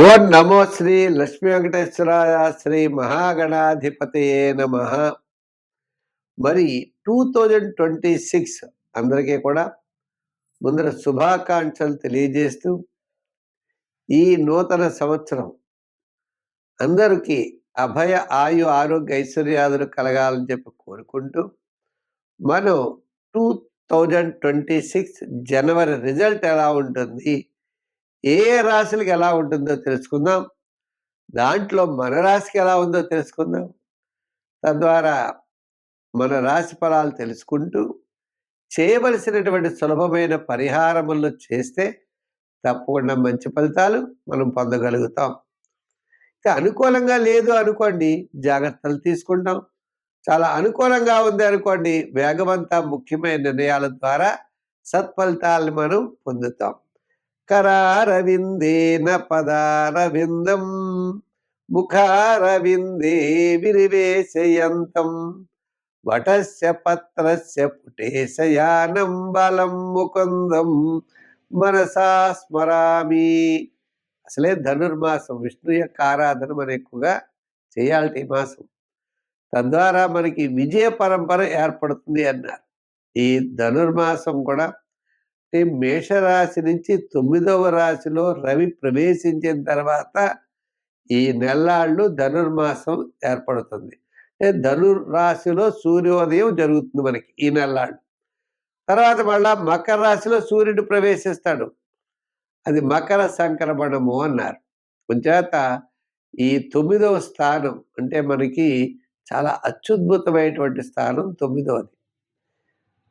ఓం నమో శ్రీ లక్ష్మీ వెంకటేశ్వరాయ శ్రీ మహాగణాధిపతయే నమ. మరి టూ థౌజండ్ ట్వంటీ సిక్స్ అందరికీ కూడా ముందర శుభాకాంక్షలు తెలియజేస్తూ ఈ నూతన సంవత్సరం అందరికీ అభయ ఆయు ఆరోగ్య ఐశ్వర్యాదులు కలగాలని చెప్పి కోరుకుంటూ మనం టూ థౌజండ్ ట్వంటీ సిక్స్ జనవరి రిజల్ట్ ఎలా ఉంటుంది? ఏ రాశులకు ఎలా ఉంటుందో తెలుసుకుందాం. దాంట్లో మన రాశికి ఎలా ఉందో తెలుసుకుందాం. తద్వారా మన రాశి ఫలాలు తెలుసుకుంటూ చేయవలసినటువంటి సులభమైన పరిహారములు చేస్తే తప్పకుండా మంచి ఫలితాలు మనం పొందగలుగుతాం. ఇక అనుకూలంగా లేదు అనుకోండి జాగ్రత్తలు తీసుకుంటాం. చాలా అనుకూలంగా ఉంది అనుకోండి వేగవంత ముఖ్యమైన నిర్ణయాల ద్వారా సత్ఫలితాలను మనం పొందుతాం. కరారవిందేన పదారవిందం ముఖారవిందే విరివేశయంతం వటస్య పత్రస్య పుటేశయానం బలం ముకుందం మనసా స్మరామి. అసలే ధనుర్మాసం విష్ణు యొక్క ఆరాధన మనం ఎక్కువగా చేయాలి ఈ మాసం. తద్వారా మనకి విజయ పరంపర ఏర్పడుతుంది అన్నారు. ఈ ధనుర్మాసం కూడా అంటే మేషరాశి నుంచి తొమ్మిదవ రాశిలో రవి ప్రవేశించిన తర్వాత ఈ నెల్లాళ్ళు ధనుర్మాసం ఏర్పడుతుంది. ధనుర్రాశిలో సూర్యోదయం జరుగుతుంది మనకి ఈ నెల్లాళ్ళు. తర్వాత మళ్ళా మకర రాశిలో సూర్యుడు ప్రవేశిస్తాడు. అది మకర సంక్రమణము అన్నారు. కొంచేత ఈ తొమ్మిదవ స్థానం అంటే మనకి చాలా అత్యుద్భుతమైనటువంటి స్థానం తొమ్మిదవది.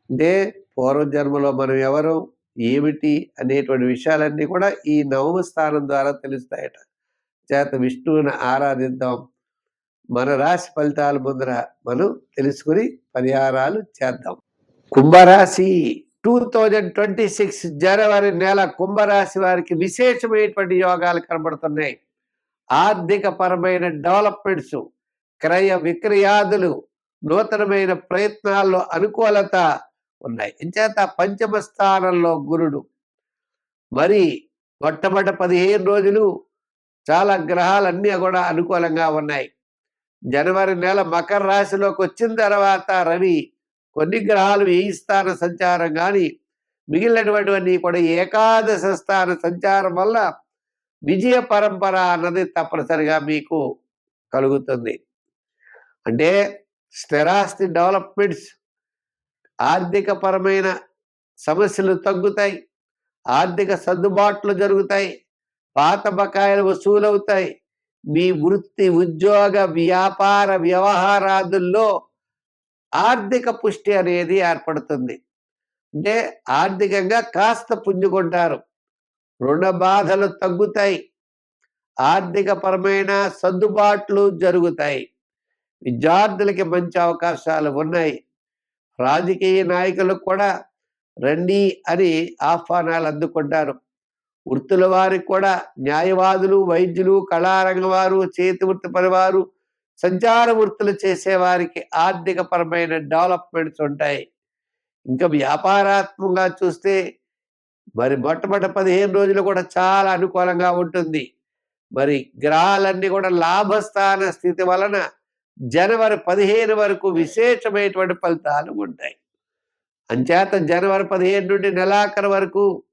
అంటే పూర్వజన్మలో మనం ఎవరు ఏమిటి అనేటువంటి విషయాలన్నీ కూడా ఈ నవమ స్థానం ద్వారా తెలుస్తాయట. చేత విష్ణువుని ఆరాధిద్దాం. మన రాశి ఫలితాల ముందర మనం తెలుసుకుని పరిహారాలు చేద్దాం. కుంభరాశి టూ థౌజండ్ ట్వంటీ సిక్స్ జనవరి నెల కుంభరాశి వారికి విశేషమైనటువంటి యోగాలు కనబడుతున్నాయి. ఆర్థిక పరమైన డెవలప్మెంట్స్ క్రయ విక్రయాదులు నూతనమైన ప్రయత్నాల్లో అనుకూలత ఉన్నాయి. ఇంచేత పంచమ స్థానంలో గురుడు. మరి మొట్టమొదటి పదిహేను రోజులు చాలా గ్రహాలన్నీ కూడా అనుకూలంగా ఉన్నాయి. జనవరి నెల మకర రాశిలోకి వచ్చిన తర్వాత రవి కొన్ని గ్రహాలు ఏ స్థాన సంచారం కానీ మిగిలినటువంటివన్నీ కూడా ఏకాదశ స్థాన సంచారం వల్ల విజయ పరంపర అన్నది తప్పనిసరిగా మీకు కలుగుతుంది. అంటే స్థిరాస్తి డెవలప్మెంట్స్ ఆర్థిక పరమైన సమస్యలు తగ్గుతాయి. ఆర్థిక సర్దుబాట్లు జరుగుతాయి. పాత బకాయిలు వసూలవుతాయి. మీ వృత్తి ఉద్యోగ వ్యాపార వ్యవహారాదుల్లో ఆర్థిక పుష్టి అనేది ఏర్పడుతుంది. అంటే ఆర్థికంగా కాస్త పుంజుకుంటారు. రుణ బాధలు తగ్గుతాయి. ఆర్థిక పరమైన సర్దుబాట్లు జరుగుతాయి. విద్యార్థులకి మంచి అవకాశాలు ఉన్నాయి. రాజకీయ నాయకులకు కూడా రండి అని ఆహ్వానాలు అందుకుంటారు. వృత్తుల వారికి కూడా న్యాయవాదులు వైద్యులు కళారంగ వారు చేతి వృత్తి పనివారు సంచార వృత్తులు చేసేవారికి ఆర్థిక పరమైన డెవలప్మెంట్స్ ఉంటాయి. ఇంకా వ్యాపారాత్మకంగా చూస్తే మరి మొట్టమొదటి పదిహేను రోజులు కూడా చాలా అనుకూలంగా ఉంటుంది. మరి గ్రహాలన్నీ కూడా లాభస్థాన స్థితి వలన జనవరి పదిహేను వరకు విశేషమైనటువంటి ఫలితాలు ఉంటాయి. అంచేత జనవరి పదిహేను నుండి నెలాఖరు వరకు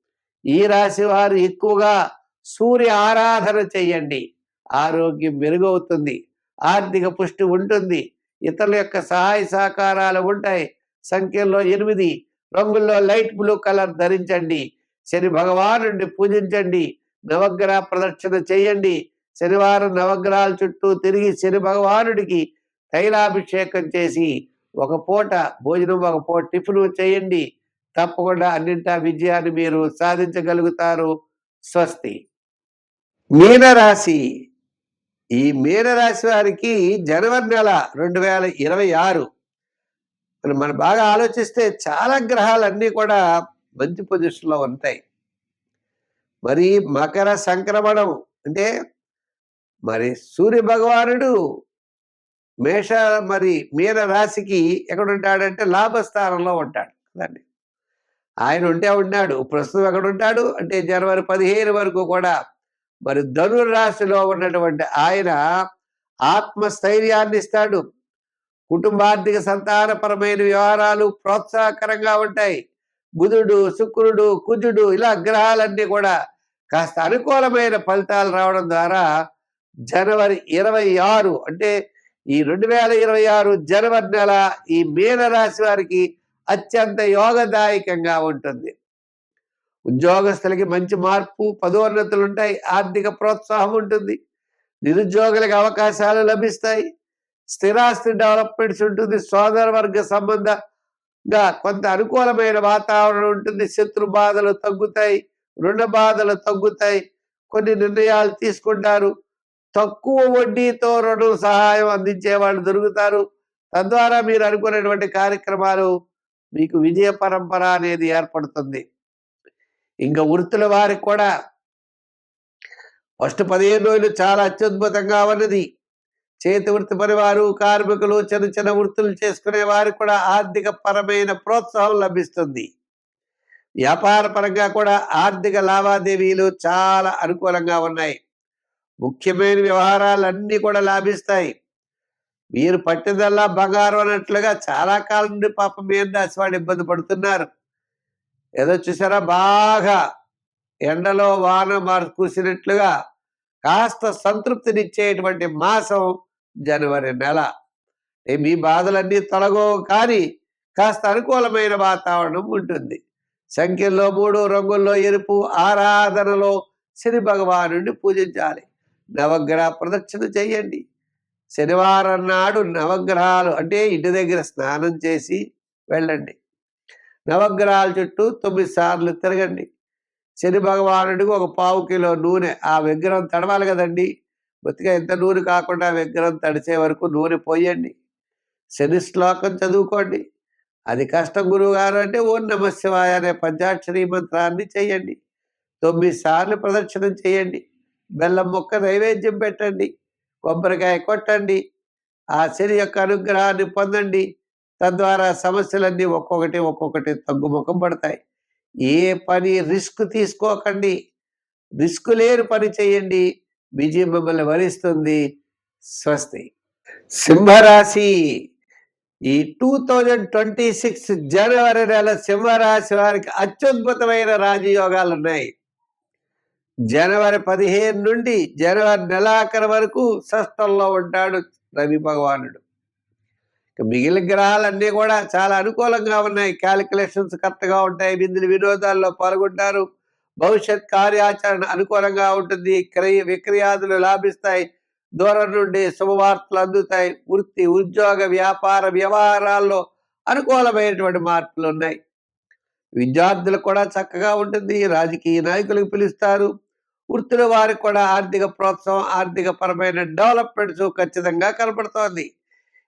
ఈ రాశి వారు ఎక్కువగా సూర్య ఆరాధన చెయ్యండి ఆరోగ్యం మెరుగవుతుంది ఆర్థిక పుష్టి ఉంటుంది ఇతరుల యొక్క సహాయ సహకారాలు ఉంటాయి. సంఖ్యలో ఎనిమిది రంగుల్లో లైట్ బ్లూ కలర్ ధరించండి. శని భగవానుడిని పూజించండి నవగ్రహ ప్రదక్షిణ చేయండి. శనివారం నవగ్రహాల చుట్టూ తిరిగి శని భగవానుడికి తైలాభిషేకం చేసి ఒక పూట భోజనం ఒక పూట టిఫిన్ చేయండి. తప్పకుండా అన్నింటా విజయాన్ని మీరు సాధించగలుగుతారు. స్వస్తి. మీనరాశి. ఈ మీనరాశి వారికి జనవరి నెల రెండు వేల ఇరవై ఆరు. మనం బాగా ఆలోచిస్తే చాలా గ్రహాలన్నీ కూడా మంచి పొజిషన్లో ఉంటాయి. మరి మకర సంక్రమణం అంటే మరి సూర్య భగవానుడు మేష మరి మీన రాశికి ఎక్కడ ఉంటాడంటే లాభస్థానంలో ఉంటాడు. కదండి ఆయన ఉంటే ఉన్నాడు. ప్రస్తుతం ఎక్కడ ఉంటాడు అంటే జనవరి పదిహేను వరకు కూడా మరి ధనురాశిలో ఉన్నటువంటి ఆయన ఆత్మస్థైర్యాన్ని ఇస్తాడు. కుటుంబార్థిక సంతానపరమైన వ్యవహారాలు ప్రోత్సాహకరంగా ఉంటాయి. బుధుడు శుక్రుడు కుజుడు ఇలా గ్రహాలన్నీ కూడా కాస్త అనుకూలమైన ఫలితాలు రావడం ద్వారా జనవరి ఇరవై ఆరు అంటే ఈ రెండు వేల ఇరవై ఆరు జనవరి నెల ఈ మీనరాశి వారికి అత్యంత యోగదాయకంగా ఉంటుంది. ఉద్యోగస్తులకి మంచి మార్పు పదోన్నతులు ఉంటాయి ఆర్థిక ప్రోత్సాహం ఉంటుంది నిరుద్యోగులకు అవకాశాలు లభిస్తాయి స్థిరాస్తి డెవలప్మెంట్స్ ఉంటుంది సోదర వర్గ సంబంధంగా కొంత అనుకూలమైన వాతావరణం ఉంటుంది శత్రు బాధలు తగ్గుతాయి రుణ బాధలు తగ్గుతాయి కొన్ని నిర్ణయాలు తీసుకుంటారు తక్కువ వడ్డీతో రుణ సహాయం అందించే వాళ్ళు దొరుకుతారు. తద్వారా మీరు అనుకునేటువంటి కార్యక్రమాలు మీకు విజయ పరంపర అనేది ఏర్పడుతుంది. ఇంకా వృత్తుల వారికి కూడా ఫస్ట్ పదిహేను రోజులు చాలా అత్యద్భుతంగా ఉన్నది. చేతి వృత్తి పనివారు కార్మికులు చిన్న చిన్న వృత్తులు చేసుకునే వారికి కూడా ఆర్థిక పరమైన ప్రోత్సాహం లభిస్తుంది. వ్యాపార పరంగా కూడా ఆర్థిక లావాదేవీలు చాలా అనుకూలంగా ఉన్నాయి. ముఖ్యమైన వ్యవహారాలన్నీ కూడా లాభిస్తాయి. మీరు పట్టుదల బంగారం అన్నట్లుగా చాలా కాలం నుండి పాపం మీద రాసివాడు ఇబ్బంది పడుతున్నారు. ఏదో చూసారా? బాగా ఎండలో వాన మార్ కూసినట్లుగా కాస్త సంతృప్తినిచ్చేటువంటి మాసం జనవరి నెల. మీ బాధలన్నీ తొలగవు కానీ కాస్త అనుకూలమైన వాతావరణం ఉంటుంది. సంఖ్యలో మూడు రంగుల్లో ఎరుపు ఆరాధనలో శని భగవాను పూజించాలి. నవగ్రహ ప్రదక్షిణ చేయండి. శనివారం నాడు నవగ్రహాలు అంటే ఇంటి దగ్గర స్నానం చేసి వెళ్ళండి. నవగ్రహాల చుట్టూ తొమ్మిది సార్లు తిరగండి. శని భగవానుడికి ఒక పావు కిలో నూనె ఆ విగ్రహం తడవాలి కదండి. బొత్తిగా ఎంత నూనె కాకుండా విగ్రహం తడిచే వరకు నూనె పోయండి. శని శ్లోకం చదువుకోండి. అది కష్టం గురువు గారు అంటే ఓం నమ శివాయ అనే పంచాక్షరి మంత్రాన్ని చేయండి. తొమ్మిది సార్లు ప్రదక్షిణం చేయండి. బెల్లం మొక్క నైవేద్యం పెట్టండి కొబ్బరికాయ కొట్టండి ఆ శని యొక్క అనుగ్రహాన్ని పొందండి. తద్వారా సమస్యలన్నీ ఒక్కొక్కటి ఒక్కొక్కటి తగ్గుముఖం పడతాయి. ఏ పని రిస్క్ తీసుకోకండి. రిస్క్ లేని పని చేయండి. విజయం మిమ్మల్ని వరిస్తుంది. స్వస్తి. సింహరాశి. ఈ టూ థౌజండ్ ట్వంటీ సిక్స్ జనవరి నెల సింహరాశి వారికి అత్యద్భుతమైన రాజయోగాలు ఉన్నాయి జనవరి పదిహేను నుండి జనవరి నెలాఖరు వరకు సస్తంలో ఉంటాడు రవి భగవానుడు. మిగిలిన గ్రహాలన్నీ కూడా చాలా అనుకూలంగా ఉన్నాయి. క్యాలిక్యులేషన్స్ కరెక్ట్గా ఉంటాయి. విందులు వినోదాల్లో పాల్గొంటారు. భవిష్యత్ కార్యాచరణ అనుకూలంగా ఉంటుంది. క్రయ విక్రయాదులు లాభిస్తాయి. దూరం నుండి శుభవార్తలు అందుతాయి. వృత్తి ఉద్యోగ వ్యాపార వ్యవహారాల్లో అనుకూలమైనటువంటి మార్పులు ఉన్నాయి. విద్యార్థులకు కూడా చక్కగా ఉంటుంది. రాజకీయ నాయకులకు పిలుస్తారు. వృత్తుల వారికి కూడా ఆర్థిక ప్రోత్సాహం ఆర్థిక పరమైన డెవలప్మెంట్స్ ఖచ్చితంగా కనపడుతోంది.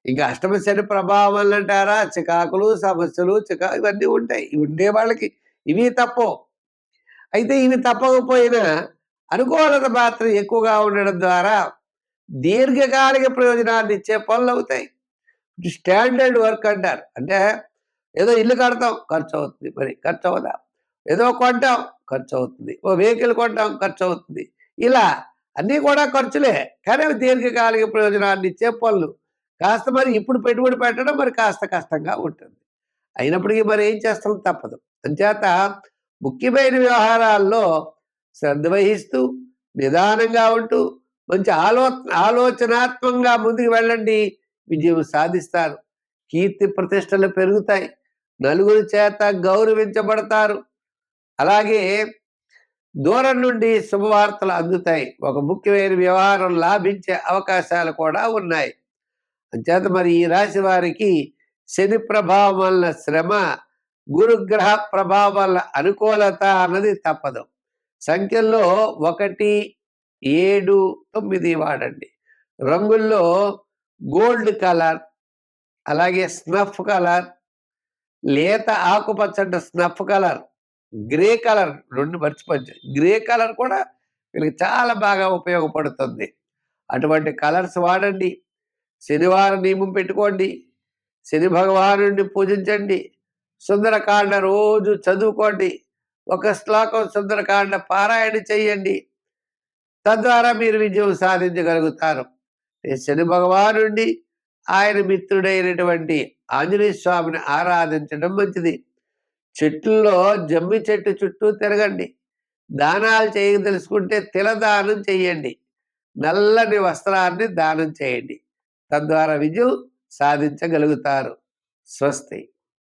ఇంకా అష్టమ శని ప్రభావం అంటారా? చికాకులు సమస్యలు చికా ఇవన్నీ ఉంటాయి. ఉండే వాళ్ళకి ఇవి తప్పవు. అయితే ఇవి తప్పకపోయినా అనుకూలత మాత్రం ఎక్కువగా ఉండడం ద్వారా దీర్ఘకాలిక ప్రయోజనాన్ని ఇచ్చే పనులు అవుతాయి. స్టాండర్డ్ వర్క్ అంటారు. అంటే ఏదో ఇల్లు కడతాం ఖర్చు అవుతుంది మరి ఖర్చు అవుదాం ఏదో కొంటాం ఖర్చు అవుతుంది ఓ వెహికల్ కొంటాం ఖర్చు అవుతుంది ఇలా అన్నీ కూడా ఖర్చులే. కానీ అవి దీర్ఘకాలిక ప్రయోజనాన్ని ఇచ్చే పనులు. కాస్త మరి ఇప్పుడు పెట్టుబడి పెట్టడం మరి కాస్త కష్టంగా ఉంటుంది. అయినప్పటికీ మరి ఏం చేస్తాం? తప్పదు. అంచేత ముఖ్యమైన వ్యవహారాల్లో శ్రద్ధ వహిస్తూ నిదానంగా ఉంటూ మంచి ఆలో ఆలోచనాత్మకంగా ముందుకు వెళ్ళండి. విజయం సాధిస్తారు. కీర్తి ప్రతిష్టలు పెరుగుతాయి. నలుగురి చేత గౌరవించబడతారు. అలాగే దూరం నుండి శుభవార్తలు అందుతాయి. ఒక ముఖ్యమైన వ్యవహారం లాభించే అవకాశాలు కూడా ఉన్నాయి. అంచేత మరి ఈ రాశి వారికి శని ప్రభావం వల్ల శ్రమ గురుగ్రహ ప్రభావం వల్ల అనుకూలత అన్నది తప్పదు. సంఖ్యల్లో ఒకటి ఏడు తొమ్మిది వాడండి. రంగుల్లో గోల్డ్ కలర్ అలాగే స్నఫ్ కలర్ లేత ఆకుపచ్చ స్నఫ్ కలర్ గ్రే కలర్ రెండు మర్చిపోవచ్చు గ్రే కలర్ కూడా వీళ్ళకి చాలా బాగా ఉపయోగపడుతుంది. అటువంటి కలర్స్ వాడండి. శనివారం నియమం పెట్టుకోండి. శని భగవానుడిని పూజించండి. సుందరకాండ రోజు చదువుకోండి. ఒక శ్లోకం సుందరకాండ పారాయణ చేయండి. తద్వారా మీరు విజయం సాధించగలుగుతారు. ఈ శని భగవానుండి ఆయన మిత్రుడైనటువంటి ఆంజనేయ స్వామిని ఆరాధించడం మంచిది. చెట్లలో జమ్మి చెట్టు చుట్టూ తిరగండి. దానాలు చేయ తెలుసుకుంటే తిలదానం చేయండి నల్లని వస్త్రాన్ని దానం చేయండి. తద్వారా విజయం సాధించగలుగుతారు. స్వస్తి.